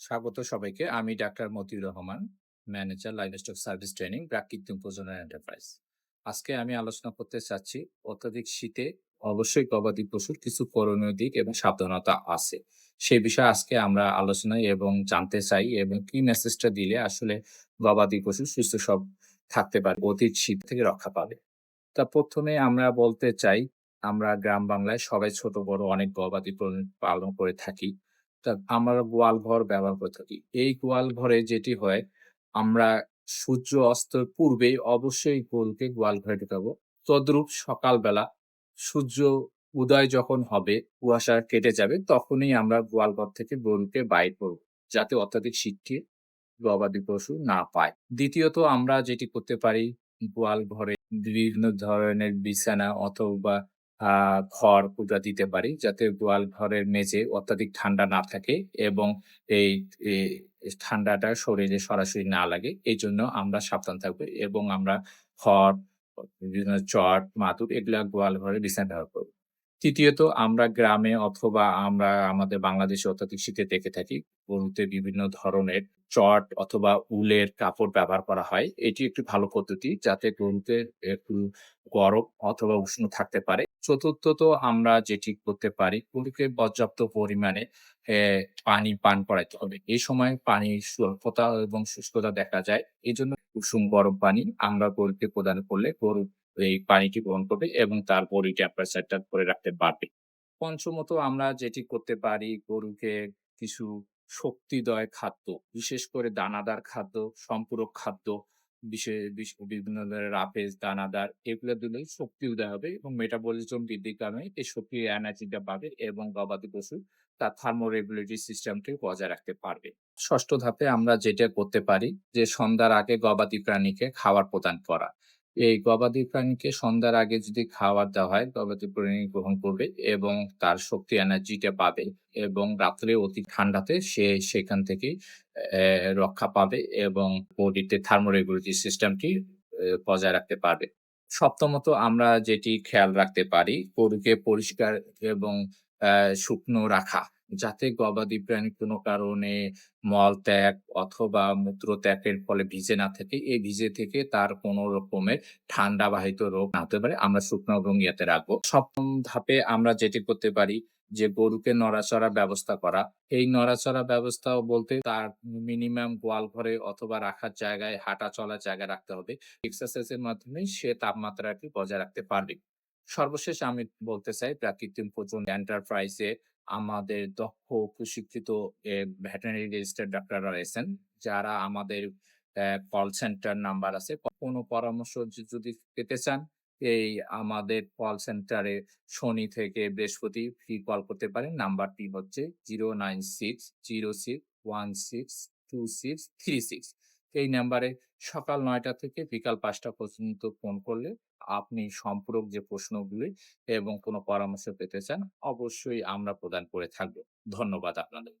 স্বাগত সবাইকে। আমি doctor Motiur Rahman, manager livestock service training, প্রাকৃতিক প্রজনন এন্টারপ্রাইজ। আজকে আমি আলোচনা করতে চাচ্ছি অত্যাধিক শীতে অবশ্যই গবাদি পশুর কিছু করণীয় দিক এবং সাবধানতা আছে। সে বিষয়ে আজকে আমরা আলোচনায় এবং জানতে চাই এবং কি মেসেজটা দিলে আসলে গবাদি পশু সুস্থ সব থাকতে পারে, অধিক শীত থেকে রক্ষা পাবে। তা প্রথমে আমরা বলতে চাই, আমরা গ্রাম বাংলায় সবাই ছোট বড় অনেক গবাদি পালন করে থাকি। আমরা গোয়াল ঘর ব্যবহার করে থাকি। এই গোয়াল ঘরে যেটি হয়, আমরা সূর্য অস্তের পূর্বেই অবশ্যই গরুকে গোয়াল ঘরে ঢুকাবো। তদ্রূপ সকালবেলা সূর্য উদয় যখন হবে, কুয়াশা কেটে যাবে, তখনই আমরা গোয়াল ঘর থেকে গরুকে বাইর করব। যাতে অত্যাধিক শীতকে গবাদি পশু না পায়। দ্বিতীয়ত আমরা যেটি করতে পারি, গোয়াল ঘরে বিভিন্ন ধরনের বিছানা অথবা খড় কুটা দিতে পারি, যাতে গোয়াল ঘরের মেঝে অত্যাধিক ঠান্ডা না থাকে এবং এই ঠান্ডাটা শরীরে সরাসরি না লাগে। এই জন্য আমরা সাবধান থাকব এবং আমরা খড়, বিভিন্ন চট, মাদুর এগুলা গোয়াল ঘরে বিছানায় ব্যবহার করব। তৃতীয়ত আমরা গ্রামে অথবা আমরা আমাদের বাংলাদেশে অত্যাধিক শীতে দেখে থাকি, গরুতে বিভিন্ন ধরনের চট অথবা উলের কাপড় ব্যবহার করা হয়। এটি একটি ভালো পদ্ধতি যাতে গরুতে একটু গরম অথবা উষ্ণ থাকতে পারে। চতুর্থত আমরা যেটি করতে পারি, গরুকে পর্যাপ্ত পরিমাণে পানি পান করাইতে হবে। এই সময় পানির স্বল্পতা এবং শুষ্কতা দেখা যায়। এই জন্য কুসুম গরম পানি আমরা গরুকে প্রদান করলে গরু এই পানিটি গ্রহণ করবে এবং তার বডি টেম্পারেচারটা ধরে রাখতে পারবে। পঞ্চমত আমরা যেটি করতে পারি, গরুকে কিছু শক্তিদায়ক খাদ্য, বিশেষ করে দানাদার খাদ্য, সম্পূরক খাদ্য, বিশে বিশ বিভিন্ন ধরনের রাপেজ, দানাদার এগুলো দিলে শক্তি উদয় হবে এবং মেটাবলিজম বৃদ্ধির কারণে এই শক্তি এনার্জিটা পাবে এবং গবাদি পশু তার থার্মোরেগুলেটরি সিস্টেমটি বজায় রাখতে পারবে। ষষ্ঠ ধাপে আমরা যেটা করতে পারি যে সন্ধ্যার আগে গবাদি প্রাণীকে খাবার প্রদান করা। এই গবাদি প্রাণীকে সন্ধ্যার আগে যদি খাবার দেওয়া হয়, গবাদি প্রাণী গ্রহণ করবে এবং তার শক্তি এনার্জিটা পাবে এবং রাত্রে অতি ঠান্ডাতে সে সেখান থেকে রক্ষা পাবে এবং বডিতে থার্মোরেগুলেটরি সিস্টেমটি বজায় রাখতে পারবে। সপ্তমত আমরা যেটি খেয়াল রাখতে পারি, গরুকে পরিষ্কার এবং শুকনো রাখা। যাতে গবাদি প্রাণী কোনো কারণে মলত্যাগ অথবা মূত্রত্যাগের ফলে ভিজে না থাকে। এই ভিজে থেকে তার কোনো রকমের ঠান্ডাবাহিত রোগ না হতে পারে। আমরা শুকনো এবং ইয়াতে রাখব। সপ্তম ধাপে আমরা যেটি করতে পারি যে গরুকে নড়াচড়ার ব্যবস্থা করা। এই নড়াচড়া ব্যবস্থা বলতে তার মিনিমাম গোয়াল ঘরে অথবা রাখার জায়গায় হাঁটা চলার জায়গা রাখতে হবে। এক্সারসাইজের মাধ্যমে সে তাপমাত্রাটি বজায় রাখতে পারবে। সর্বশেষ আমি বলতে চাই প্রাকৃতিক প্রজনন এন্টারপ্রাইজে আমাদের দক্ষ প্রশিক্ষিত ভেটেরিনারি রেজিস্টার্ড ডাক্তাররা রয়েছেন, যারা আমাদের কল সেন্টার নাম্বার আছে। কোনো পরামর্শ যদি পেতে চান, এই আমাদের কল সেন্টারে শনি থেকে বৃহস্পতি ফ্রি কল করতে পারেন। নাম্বারটি হচ্ছে 09606162636। এই নাম্বারে সকাল নয়টা থেকে বিকাল পাঁচটা পর্যন্ত ফোন করলে আপনি সম্পূরক যে প্রশ্নগুলি এবং কোনো পরামর্শ পেতে চান, অবশ্যই আমরা প্রদান করে থাকব ধন্যবাদ আপনাদের।